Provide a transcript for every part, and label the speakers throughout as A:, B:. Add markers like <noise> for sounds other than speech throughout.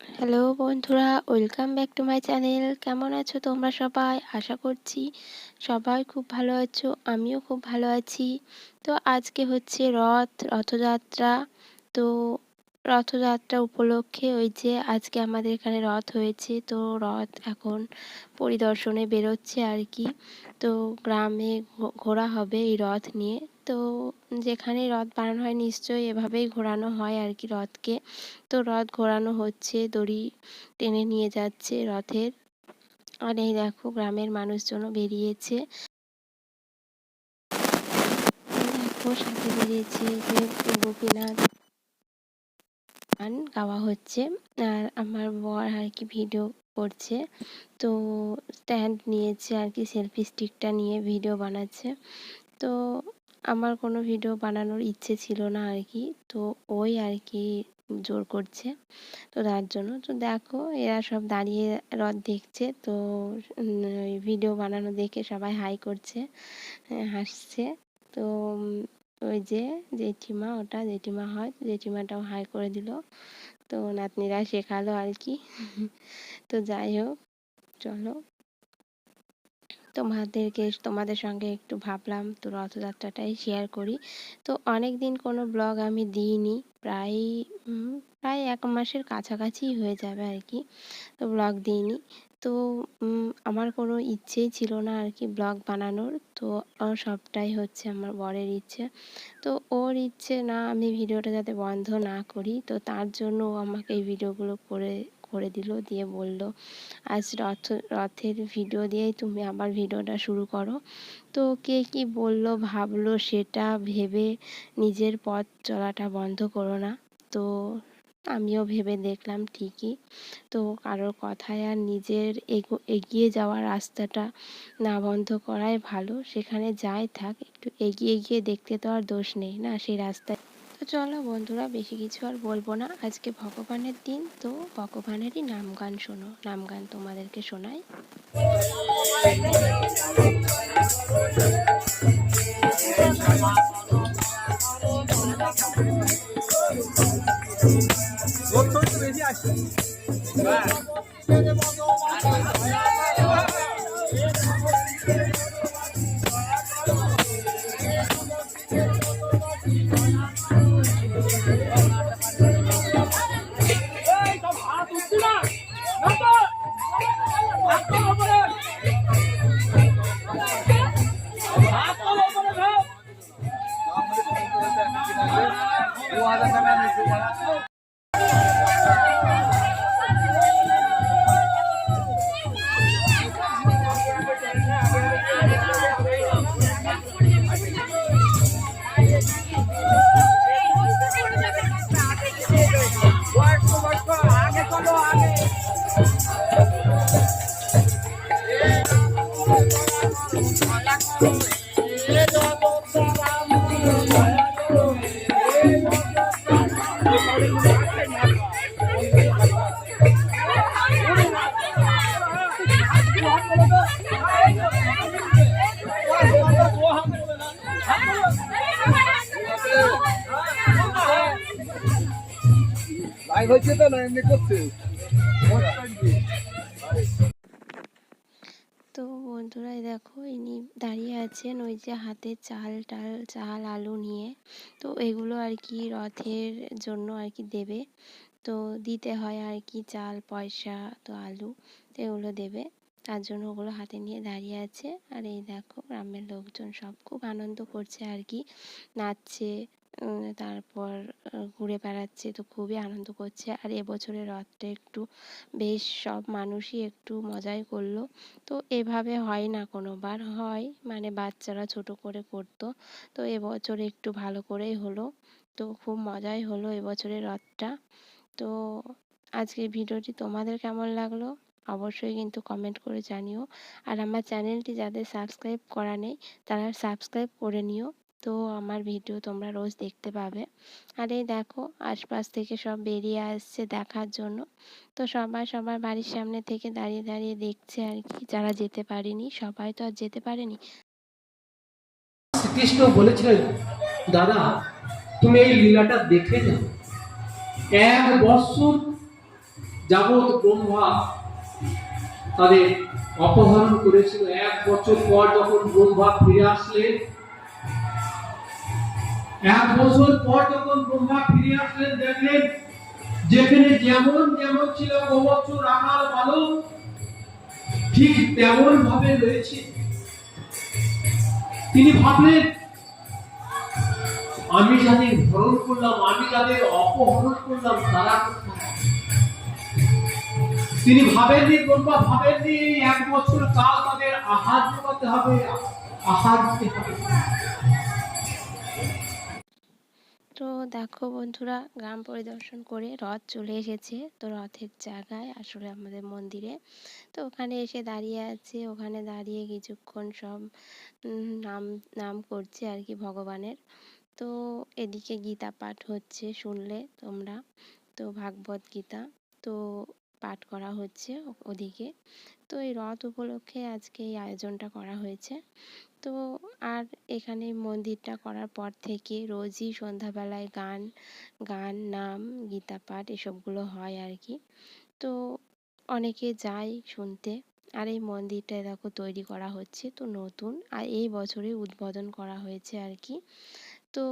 A: Hello বন্ধুরা welcome back to my channel কেমন আছো তোমরা সবাই? আশা করছি সবাই খুব ভালো আছো, আমিও খুব ভালো আছি। তো আজকে হচ্ছে রথ, রথযাত্রা। তো রথযাত্রা উপলক্ষে ওই যে আজকে আমাদের এখানে রথ হয়েছে, তো রথ এখন পরিদর্শনে বেরোচ্ছে আর কি। তো গ্রামে ঘোরা হবে এই রথ নিয়ে। তো যেখানে রথ বানানো হয় নিশ্চয়ই এভাবেই ঘোরানো হয় আর কি রথকে। তো রথ ঘোরানো হচ্ছে, দড়ি টেনে নিয়ে যাচ্ছে রথের। আর এই দেখো গ্রামের মানুষজনও বেরিয়েছে। দেখো সাথে বেরিয়েছে যে গোপীনাথ গান গাওয়া হচ্ছে। আর আমার বর আর কি ভিডিও করছে। তো স্ট্যান্ড নিয়েছে আর কি সেলফি স্টিকটা নিয়ে ভিডিও বানাচ্ছে। তো আমার কোনো ভিডিও বানানোর ইচ্ছে ছিল না আর কি তো ওই আর কি জোর করছে। তো তার জন্য তো দেখো এরা সব দাঁড়িয়ে রথ দেখছে। তো ভিডিও বানানো দেখে সবাই হাই করছে হাসছে। তো ওই যে জেঠিমা, ওটা জেঠিমা হয়, জেঠিমাটাও হাই করে দিল। তো নাতনিরা শেখালো আর কি <laughs> তো যাই হোক, চলো। তোমাদেরকে তোমাদের সঙ্গে একটু ভাবলাম তো রথযাত্রাটাই শেয়ার করি। তো অনেক দিন কোনো ব্লগ আমি দিইনি, প্রায় প্রায় এক মাসের কাছাকাছি হয়ে যাবে আর কি, তো ব্লগ দিইনি। তো আমার কোনো ইচ্ছেই ছিল না আর কি ব্লগ বানানোর, তো সবটাই হচ্ছে আমার বরের ইচ্ছে। তো ওর ইচ্ছে না আমি ভিডিওটা যাতে বন্ধ না করি, তো তার জন্য আমাকে এই ভিডিওগুলো করে করে দিল, দিয়ে বলল, আজ রথ, রথের ভিডিও দিয়েই তুমি আবার ভিডিওটা শুরু করো। তো কে কি বলল, ভাবলো, সেটা ভেবে নিজের পথ চলাটা বন্ধ করো না। তো আমিও ভেবে দেখলাম ঠিকই। তো কারোর কথায় আর নিজের এগিয়ে যাওয়ার রাস্তাটা না বন্ধ করাই ভালো। সেখানে যাই থাক, একটু এগিয়ে গিয়ে দেখতে তো আর দোষ নেই না, সেই রাস্তায় তো চলো বন্ধুরা বেশি কিছু আর বলব না আজকে ভগবানের দিন তো ভগবানেরই নাম গান শোনো নাম গান তোমাদেরকে শোনাই বেশি হয়েছে তো না এমনি করছে? বন্ধুরা দেখো, ইনি দাঁড়িয়ে আছেন ওই যে হাতে চাল টাল, চাল, আলু নিয়ে। তো এগুলো আর কি রথের জন্য আর কি দেবে। তো দিতে হয় আর কি চাল, পয়সা, তো আলু, তো এগুলো দেবে। তার জন্য ওগুলো হাতে নিয়ে দাঁড়িয়ে আছে। আর এই দেখো, গ্রামের লোকজন সব খুব আনন্দ করছে আর কি। নাচছে। তারপর ঘুরে বেড়াচ্ছে, তো খুবই আনন্দ করছে। আর এবছরের রথটা একটু বেশ সব মানুষই একটু মজাই করল। তো এভাবে হয় না কোনোবার। হয় মানে বাচ্চারা ছোট করে করতো। তো এবছর একটু ভালো করেই হলো। তো খুব মজাই হলো এবছরের রথটা। তো আজকের ভিডিওটি তোমাদের কেমন লাগল? অবশ্যই কিন্তু কমেন্ট করে জানিও। আর আমার চ্যানেলটি যাদের সাবস্ক্রাইব করা নেই, তারা সাবস্ক্রাইব করে নিও। তো আমার ভিডিও তোমরা রোজ দেখতে পাবে। আর এই দেখো, আশপাশ থেকে সব বেরিয়ে আসছে দেখার জন্য। তো সবাই সবার বাড়ির সামনে থেকে দাঁড়িয়ে দাঁড়িয়ে দেখছে আর কি, যারা যেতে পারেনি, সবাই তো আর যেতে পারেনি।
B: শ্রীকৃষ্ণ বলেছিলেন, দাদা, তুমি এই লীলাটা দেখে যাও। এক বছর যাবৎ ব্রহ্মা তাদের অপহরণ করেছিল। এক বছর পর যখন ব্রহ্মা ফিরে আসলেন এক বছর পর যখন ব্রহ্মা ফিরে আসলেন, দেখলেন যেখানে যেমন যেমন ছিল গোবৎসর আকার বালক ঠিক তেমন ভাবে রয়েছে তিনি ভাবলেন, আমি যাদের হরণ করলাম, আমি যাদের অপহরণ করলাম, তারা? তিনি ভাবেননি, ব্রহ্মা ভাবেননি, এক বছর কাল তাদের আহার জোগাতে হবে, আহার দিতে হবে
A: দেখো বন্ধুরা, গ্রাম পরিদর্শন করে রথ চলে এসেছে। তো রথের জায়গায় আসলে আমাদের মন্দিরে। তো ওখানে এসে দাঁড়িয়ে আছে। ওখানে দাঁড়িয়ে কিছুক্ষণ সব নাম নাম করছে আর কি ভগবানের। তো এদিকে গীতা পাঠ হচ্ছে শুনলে তোমরা। তো ভাগবত গীতা। তো পাঠ করা হচ্ছে ওদিকে। তো এই রথ উপলক্ষে আজকে এই আয়োজনটা করা হয়েছে। তো আর এখানে মন্দিরটা করার পর থেকে রোজই সন্ধ্যাবেলায় গান গান, নাম, গীতা পাঠ এসবগুলো হয় আর কি। তো অনেকে যায় শুনতে। আর এই মন্দিরটা দেখো তৈরি করা হচ্ছে, তো নতুন। আর এই বছরে উদ্বোধন করা হয়েছে আর কি। তো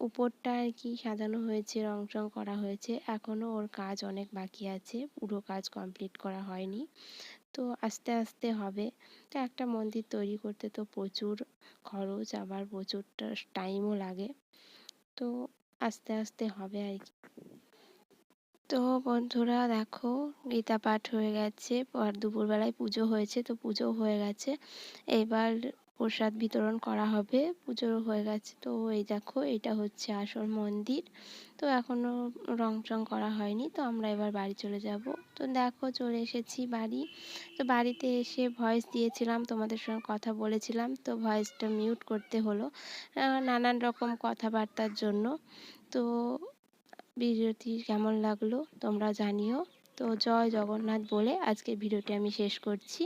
A: উপরটা আর কি সাজানো হয়েছে রং চং করা হয়েছে। এখনও ওর কাজ অনেক বাকি আছে। পুরো কাজ কমপ্লিট করা হয়নি। তো আস্তে আস্তে হবে। তো একটা মন্দির তৈরি করতে তো প্রচুর খরচ, আবার প্রচুর টাইমও লাগে। তো আস্তে আস্তে হবে আর কি। তো বন্ধুরা দেখো, গীতা পাঠ হয়ে গেছে। আর দুপুরবেলায় পুজো হয়েছে, তো পুজো হয়ে গেছে। এবার প্রসাদ বিতরণ করা হবে। পুজো হয়ে গেছে। তো এই দেখো, এটা হচ্ছে আসল মন্দির। তো এখনও রং চং করা হয়নি। তো আমরা এবার বাড়ি চলে যাব। তো দেখো, চলে এসেছি বাড়ি। তো বাড়িতে এসে ভয়েস দিয়েছিলাম, তোমাদের সঙ্গে কথা বলেছিলাম। তো ভয়েসটা মিউট করতে হলো নানান রকম কথাবার্তার জন্য। তো ভিডিওটি কেমন লাগল তোমরা জানিও। তো জয় জগন্নাথ বলে আজকে ভিডিওটি আমি শেষ করছি।